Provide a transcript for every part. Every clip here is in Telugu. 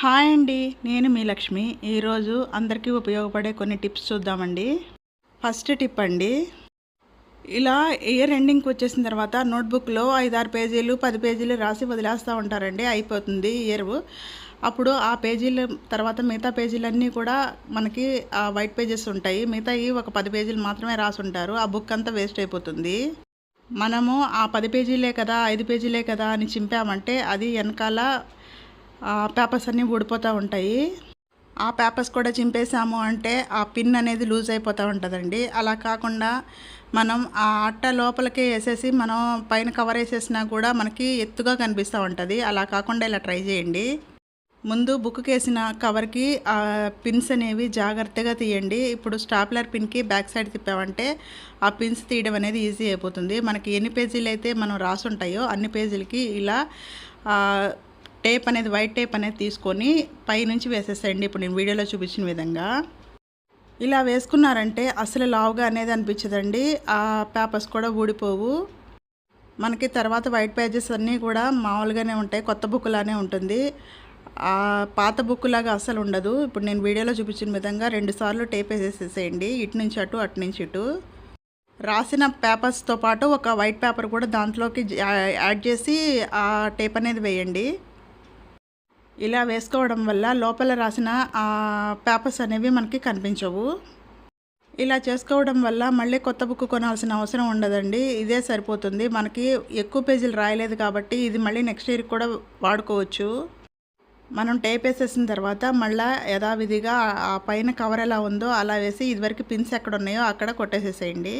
హాయ్ అండి నేను మీ లక్ష్మి. ఈరోజు అందరికీ ఉపయోగపడే కొన్ని టిప్స్ చూద్దామండి. ఫస్ట్ టిప్ అండి ఇలా ఇయర్ ఎండింగ్కి వచ్చేసిన తర్వాత నోట్బుక్లో ఐదారు పేజీలు పది పేజీలు రాసి వదిలేస్తూ ఉంటారండి అయిపోతుంది ఇయర్. అప్పుడు ఆ పేజీల తర్వాత మిగతా పేజీలన్నీ కూడా మనకి ఆ వైట్ పేజెస్ ఉంటాయి. మిగతా ఒక పది పేజీలు మాత్రమే రాసి ఉంటారు. ఆ బుక్ అంతా వేస్ట్ అయిపోతుంది. మనము ఆ పది పేజీలే కదా ఐదు పేజీలే కదా అని చింపామంటే అది వెనకాల పేపర్స్ అన్నీ ఊడిపోతూ ఉంటాయి. ఆ పేపర్స్ కూడా చింపేసాము అంటే ఆ పిన్ అనేది లూజ్ అయిపోతూ ఉంటుందండి. అలా కాకుండా మనం ఆ అట్ట లోపలికే వేసేసి మనం పైన కవర్ వేసేసినా కూడా మనకి ఎత్తుగా కనిపిస్తూ ఉంటుంది. అలా కాకుండా ఇలా ట్రై చేయండి. ముందు బుక్కి వేసిన కవర్కి ఆ పిన్స్ అనేవి జాగ్రత్తగా తీయండి. ఇప్పుడు స్టాప్లర్ పిన్కి బ్యాక్ సైడ్ తిప్పామంటే ఆ పిన్స్ తీయడం అనేది ఈజీ అయిపోతుంది. మనకి ఎన్ని పేజీలు అయితే మనం రాసుంటాయో అన్ని పేజీలకి ఇలా టేప్ అనేది వైట్ టేప్ అనేది తీసుకొని పైనుంచి వేసేసేయండి. ఇప్పుడు నేను వీడియోలో చూపించిన విధంగా. ఇలా వేసుకున్నారంటే అసలు లావుగా అనేది అనిపించదండి. ఆ పేపర్స్ కూడా ఊడిపోవు. మనకి తర్వాత వైట్ పేజెస్ అన్నీ కూడా మామూలుగానే ఉంటాయి. కొత్త బుక్ లానే ఉంటుంది. ఆ పాత బుక్ లాగా అసలు ఉండదు. ఇప్పుడు నేను వీడియోలో చూపించిన విధంగా రెండు సార్లు టేప్ వేసేసేసేయండి ఇటు నుంచి అటు అటు నుంచి ఇటు. రాసిన పేపర్స్తో పాటు ఒక వైట్ పేపర్ కూడా దాంట్లోకి యాడ్ చేసి ఆ టేప్ అనేది వేయండి. ఇలా వేసుకోవడం వల్ల లోపల రాసిన ఆ పేపర్స్ అనేవి మనకి కనిపించవు. ఇలా చేసుకోవడం వల్ల మళ్ళీ కొత్త బుక్ కొనాల్సిన అవసరం ఉండదండి. ఇదే సరిపోతుంది. మనకి ఎక్కువ పేజీలు రాయలేదు కాబట్టి ఇది మళ్ళీ నెక్స్ట్ ఇయర్ కూడా వాడుకోవచ్చు. మనం టేప్ వేసేసిన తర్వాత మళ్ళీ యథావిధిగా ఆ పైన కవర్ ఎలా ఉందో అలా వేసి ఇదివరకు పిన్స్ ఎక్కడ ఉన్నాయో అక్కడ కొట్టేసేసేయండి.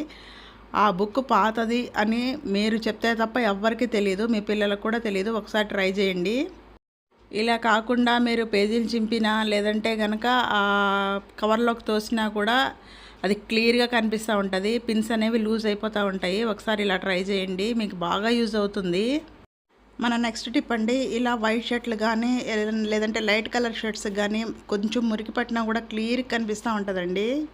ఆ బుక్ పాతది అని మీరు చెప్తే తప్ప ఎవ్వరికీ తెలియదు మీ పిల్లలకు కూడా తెలియదు ఒకసారి ట్రై చేయండి. ఇలా కాకుండా మీరు పేజీలు చింపినా లేదంటే కనుక ఆ కవర్లోకి తోసినా కూడా అది క్లియర్గా కనిపిస్తూ ఉంటుంది. పిన్స్ అనేవి లూజ్ అయిపోతూ ఉంటాయి. ఒకసారి ఇలా ట్రై చేయండి. మీకు బాగా యూజ్ అవుతుంది. మన నెక్స్ట్ టిప్ అండి. ఇలా వైట్ షర్ట్లు కానీ లేదంటే లైట్ కలర్ షర్ట్స్ కానీ కొంచెం మురికి పట్టినా కూడా క్లియర్ కనిపిస్తూ ఉంటుందండి.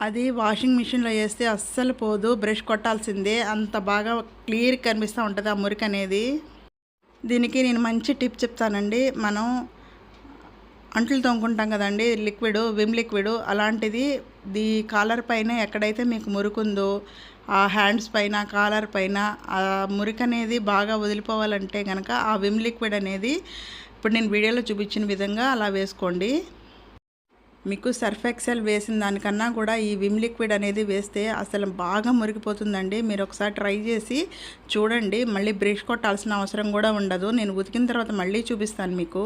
అది వాషింగ్ మిషన్లో వేస్తే అస్సలు పోదు. బ్రష్ కొట్టాల్సిందే. అంత బాగా క్లియర్ కనిపిస్తూ ఉంటుంది ఆ మురికి అనేది. దీనికి నేను మంచి టిప్ చెప్తానండి. మనం అంట్లు తోముకుంటాం కదండి లిక్విడ్ విమ్ లిక్విడ్ అలాంటిది ది కాలర్ పైన ఎక్కడైతే మీకు మురుకుందో ఆ హ్యాండ్స్ పైన కాలర్ పైన ఆ మురికి అనేది బాగా వదిలిపోవాలంటే కనుక ఆ విమ్ లిక్విడ్ అనేది ఇప్పుడు నేను వీడియోలో చూపించిన విధంగా అలా వేసుకోండి. మీకు సర్ఫ్ ఎక్సెల్ వేసిన దానికన్నా కూడా ఈ విమ్ లిక్విడ్ అనేది వేస్తే అసలు బాగా మురిగిపోతుందండి మీరు ఒకసారి ట్రై చేసి చూడండి. మళ్ళీ బ్రష్ కొట్టాల్సిన అవసరం కూడా ఉండదు. నేను ఉతికిన తర్వాత మళ్ళీ చూపిస్తాను మీకు.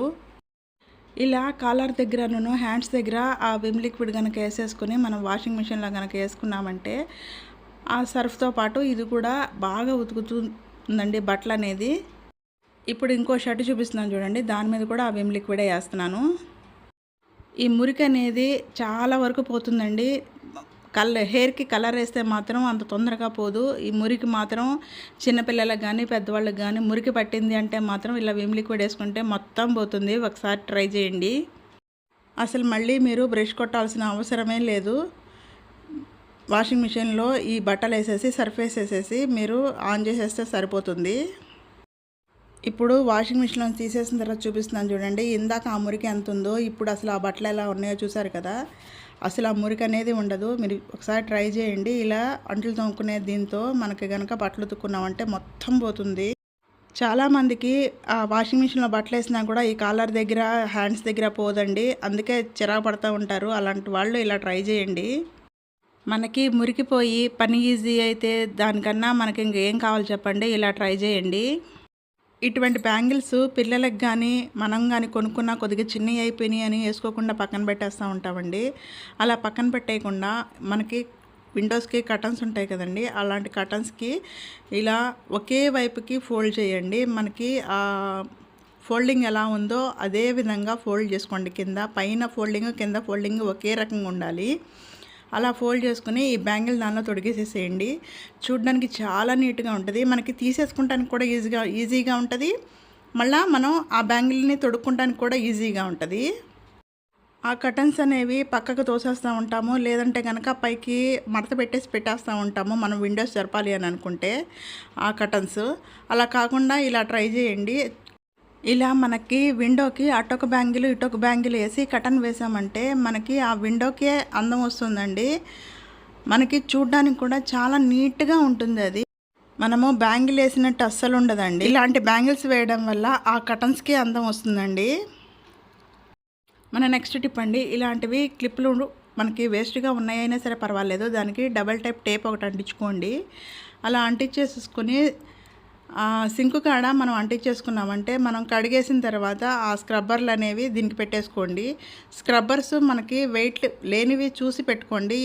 ఇలా కాలర్ దగ్గరను హ్యాండ్స్ దగ్గర ఆ విమ్ లిక్విడ్ కనుక వేసేసుకుని మనం వాషింగ్ మిషన్లో కనుక వేసుకున్నామంటే ఆ సర్ఫ్తో పాటు ఇది కూడా బాగా ఉతుకుతుందండి బట్టలు అనేది ఇప్పుడు ఇంకో షర్ట్ చూపిస్తున్నాను చూడండి. దాని మీద కూడా ఆ విమ్ లిక్విడే వేస్తున్నాను. ఈ మురికి అనేది చాలా వరకు పోతుందండి. కలర్ హెయిర్కి కలర్ వేస్తే మాత్రం అంత తొందరగా పోదు. ఈ మురికి మాత్రం చిన్నపిల్లలకు కానీ పెద్దవాళ్ళకి కానీ మురికి పట్టింది అంటే మాత్రం ఇలా విమ్ లిక్విడ్ వేసుకుంటే మొత్తం పోతుంది. ఒకసారి ట్రై చేయండి. అసలు మళ్ళీ మీరు బ్రష్ కొట్టాల్సిన అవసరమే లేదు. వాషింగ్ మిషన్లో ఈ బట్టలు వేసేసి సర్ఫేస్ వేసేసి మీరు ఆన్ చేసేస్తే సరిపోతుంది. ఇప్పుడు వాషింగ్ మిషన్లో తీసేసిన తర్వాత చూపిస్తున్నాను చూడండి. ఇందాక ఆ మురికి ఎంత ఉందో ఇప్పుడు అసలు ఆ బట్టలు ఎలా ఉన్నాయో చూసారు కదా? అసలు ఆ మురికి అనేది ఉండదు. మీరు ఒకసారి ట్రై చేయండి. ఇలా అంట్లు తోముకునే దీంతో మనకి కనుక బట్టలు ఉతుక్కున్నామంటే మొత్తం పోతుంది. చాలామందికి ఆ వాషింగ్ మిషన్లో బట్టలు వేసినా కూడా ఈ కాలర్ దగ్గర హ్యాండ్స్ దగ్గర పోదండి. అందుకే చిరాకు పడుతూ ఉంటారు. అలాంటి వాళ్ళు ఇలా ట్రై చేయండి. మనకి మురికిపోయి పని ఈజీ అయితే దానికన్నా మనకి ఇంకేం కావాలి చెప్పండి? ఇలా ట్రై చేయండి. ఇటువంటి బ్యాంగిల్స్ పిల్లలకు కానీ మనం కానీ కొనుక్కున్న కొద్దిగా చిన్నవి అయిపోయినాయి అని వేసుకోకుండా పక్కన పెట్టేస్తూ ఉంటామండి. అలా పక్కన పెట్టేయకుండా మనకి విండోస్కి కటన్స్ ఉంటాయి కదండి అలాంటి కటన్స్కి ఇలా ఒకే వైపుకి ఫోల్డ్ చేయండి. మనకి ఫోల్డింగ్ ఎలా ఉందో అదే విధంగా ఫోల్డ్ చేసుకోండి కింద. పైన ఫోల్డింగ్ కింద ఫోల్డింగ్ ఒకే రకంగా ఉండాలి. అలా ఫోల్డ్ చేసుకుని ఈ బ్యాంగిల్ దానిలో తొడిగేసేసేయండి. చూడడానికి చాలా నీట్గా ఉంటుంది. మనకి తీసేసుకుంటానికి కూడా ఈజీగా ఈజీగా ఉంటుంది. మళ్ళీ మనం ఆ బ్యాంగిల్ని తొడుక్కుంటానికి కూడా ఈజీగా ఉంటుంది. ఆ కటన్స్ అనేవి పక్కకు తోసేస్తూ ఉంటాము. లేదంటే కనుక పైకి మడత పెట్టేసి పెట్టేస్తూ ఉంటాము. మనం విండోస్ జరపాలి అని అనుకుంటే ఆ కటన్స్ అలా కాకుండా ఇలా ట్రై చేయండి. ఇలా మనకి విండోకి అటొక బ్యాంగిల్ ఇటొక బ్యాంగిల్ వేసి కటన్ వేసామంటే మనకి ఆ విండోకే అందం వస్తుందండి. మనకి చూడ్డానికి కూడా చాలా నీట్గా ఉంటుంది అది. మనము బ్యాంగిల్ వేసినట్టు అస్సలు ఉండదండి. ఇలాంటి బ్యాంగిల్స్ వేయడం వల్ల ఆ కటన్స్కి అందం వస్తుందండి. మన నెక్స్ట్ టిప్ అండి. ఇలాంటివి క్లిప్లు మనకి వేస్ట్గా ఉన్నాయైనా సరే పర్వాలేదు. దానికి డబల్ టైప్ టేప్ ఒకటి అంటించుకోండి. అలా అంటించేసుకొని సింకు కాడ మనం అంటించేసుకున్నామంటే మనం కడిగేసిన తర్వాత ఆ స్క్రబ్బర్లు అనేవి దీనికి పెట్టేసుకోండి. స్క్రబ్బర్స్ మనకి వెయిట్ లేనివి చూసి పెట్టుకోండి.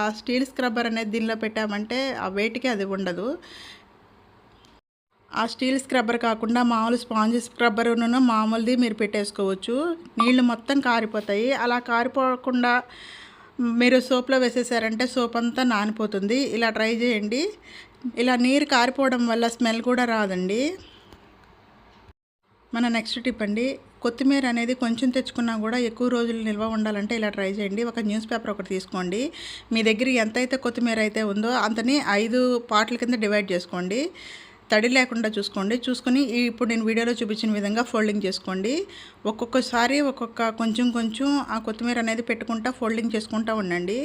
ఆ స్టీల్ స్క్రబ్బర్ అనేది దీనిలో పెట్టామంటే ఆ వెయిట్కి అది ఉండదు. ఆ స్టీల్ స్క్రబ్బర్ కాకుండా మామూలు స్పాంజ్ స్క్రబ్బర్ను మామూలుది మీరు పెట్టేసుకోవచ్చు. నీళ్ళు మొత్తం కారిపోతాయి. అలా కారిపోకుండా మీరు సోప్లో వేసేసారంటే సోప్ అంతా నానిపోతుంది. ఇలా ట్రై చేయండి. ఇలా నీరు కారిపోవడం వల్ల స్మెల్ కూడా రాదండి. మన నెక్స్ట్ టిప్ అండి. కొత్తిమీర అనేది కొంచెం తెచ్చుకున్నా కూడా ఎక్కువ రోజులు నిల్వ ఉండాలంటే ఇలా ట్రై చేయండి. ఒక న్యూస్ పేపర్ ఒకటి తీసుకోండి. మీ దగ్గర ఎంతైతే కొత్తిమీర అయితే ఉందో అంతని ఐదు పార్ట్ల కింద డివైడ్ చేసుకోండి. తడి లేకుండా చూసుకోండి. చూసుకొని ఇప్పుడు నేను వీడియోలో చూపించిన విధంగా ఫోల్డింగ్ చేసుకోండి. ఒక్కొక్కసారి ఒక్కొక్క కొంచెం కొంచెం ఆ కొత్తిమీర అనేది పెట్టుకుంటా ఫోల్డింగ్ చేసుకుంటూ ఉండండి.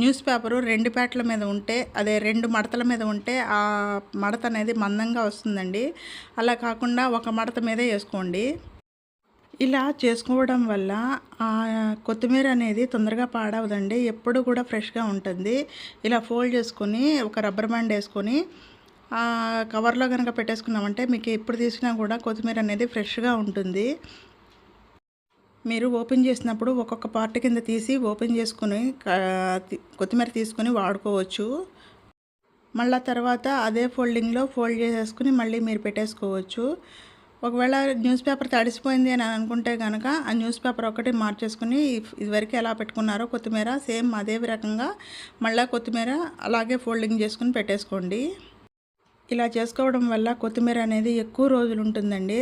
న్యూస్ పేపరు రెండు పేటల మీద ఉంటే అదే రెండు మడతల మీద ఉంటే ఆ మడత అనేది మందంగా వస్తుందండి. అలా కాకుండా ఒక మడత మీదే వేసుకోండి. ఇలా చేసుకోవడం వల్ల కొత్తిమీర అనేది తొందరగా పాడవదండి. ఎప్పుడు కూడా ఫ్రెష్గా ఉంటుంది. ఇలా ఫోల్డ్ చేసుకొని ఒక రబ్బర్ బ్యాండ్ వేసుకొని కవర్లో కనుక పెట్టేసుకున్నామంటే మీకు ఎప్పుడు తీసినా కూడా కొత్తిమీర అనేది ఫ్రెష్గా ఉంటుంది. మీరు ఓపెన్ చేసినప్పుడు ఒక్కొక్క పార్ట్ కింద తీసి ఓపెన్ చేసుకుని కొత్తిమీర తీసుకొని వాడుకోవచ్చు. మళ్ళీ తర్వాత అదే ఫోల్డింగ్లో ఫోల్డ్ చేసేసుకుని మళ్ళీ మీరు పెట్టేసుకోవచ్చు. ఒకవేళ న్యూస్ పేపర్ తడిసిపోయింది అని అనుకుంటే కనుక ఆ న్యూస్ పేపర్ ఒకటి మార్చేసుకుని ఇదివరకు ఎలా పెట్టుకున్నారో కొత్తిమీర సేమ్ అదే రకంగా మళ్ళీ కొత్తిమీర అలాగే ఫోల్డింగ్ చేసుకుని పెట్టేసుకోండి. ఇలా చేసుకోవడం వల్ల కొత్తిమీర అనేది ఎక్కువ రోజులు ఉంటుందండి.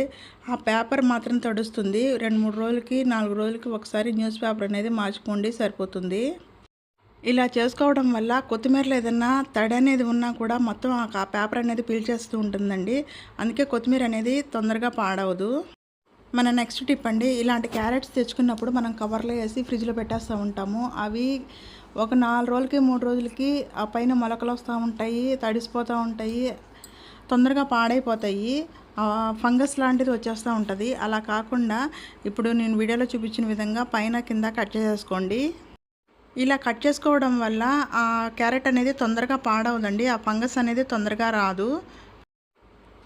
ఆ పేపర్ మాత్రం తడుస్తుంది. రెండు మూడు రోజులకి నాలుగు రోజులకి ఒకసారి న్యూస్ పేపర్ అనేది మార్చుకోండి సరిపోతుంది. ఇలా చేసుకోవడం వల్ల కొత్తిమీరలో ఏదన్నా తడి అనేది ఉన్నా కూడా మొత్తం ఆ పేపర్ అనేది పీల్చేస్తూ ఉంటుందండి. అందుకే కొత్తిమీర అనేది తొందరగా పాడవదు. మన నెక్స్ట్ టిప్ అండి ఇలాంటి క్యారెట్స్ తెచ్చుకున్నప్పుడు మనం కవర్లో వేసి ఫ్రిడ్జ్లో పెట్టేస్తూ ఉంటాము. అవి ఒక నాలుగు రోజులకి మూడు రోజులకి ఆ పైన మొలకలు వస్తూ ఉంటాయి తడిసిపోతూ ఉంటాయి. తొందరగా పాడైపోతాయి. ఫంగస్ లాంటిది వచ్చేస్తూ ఉంటుంది. అలా కాకుండా ఇప్పుడు నేను వీడియోలో చూపించిన విధంగా పైన కింద కట్ చేసుకోండి ఇలా కట్ చేసుకోవడం వల్ల ఆ క్యారెట్ అనేది తొందరగా పాడవదండి. ఆ ఫంగస్ అనేది తొందరగా రాదు.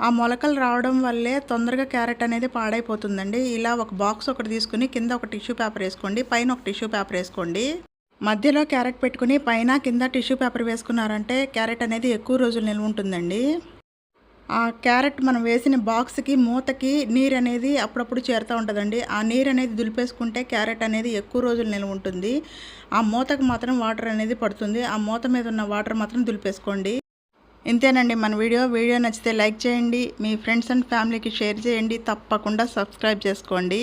ఆ మొలకలు రావడం వల్లే తొందరగా క్యారెట్ అనేది పాడైపోతుందండి. ఇలా ఒక బాక్స్ ఒకటి తీసుకుని కింద ఒక టిష్యూ పేపర్ వేసుకోండి. పైన ఒక టిష్యూ పేపర్ వేసుకోండి. మధ్యలో క్యారెట్ పెట్టుకుని పైన కింద టిష్యూ పేపర్ వేసుకున్నారంటే క్యారెట్ అనేది ఎక్కువ రోజులు నిల్వ ఉంటుందండి. ఆ క్యారెట్ మనం వేసిన బాక్స్కి మూతకి నీరు అనేది అప్పుడప్పుడు చేరుతూ ఉంటుందండి. ఆ నీరు అనేది దులిపేసుకుంటే క్యారెట్ అనేది ఎక్కువ రోజులు నిల్వ ఉంటుంది. ఆ మూతకు మాత్రం వాటర్ అనేది పడుతుంది. ఆ మూత మీద ఉన్న వాటర్ మాత్రం దులిపేసుకోండి. ఇంతేనండి మన వీడియో. వీడియో నచ్చితే లైక్ చేయండి. మీ ఫ్రెండ్స్ అండ్ ఫ్యామిలీకి షేర్ చేయండి. తప్పకుండా సబ్స్క్రైబ్ చేసుకోండి.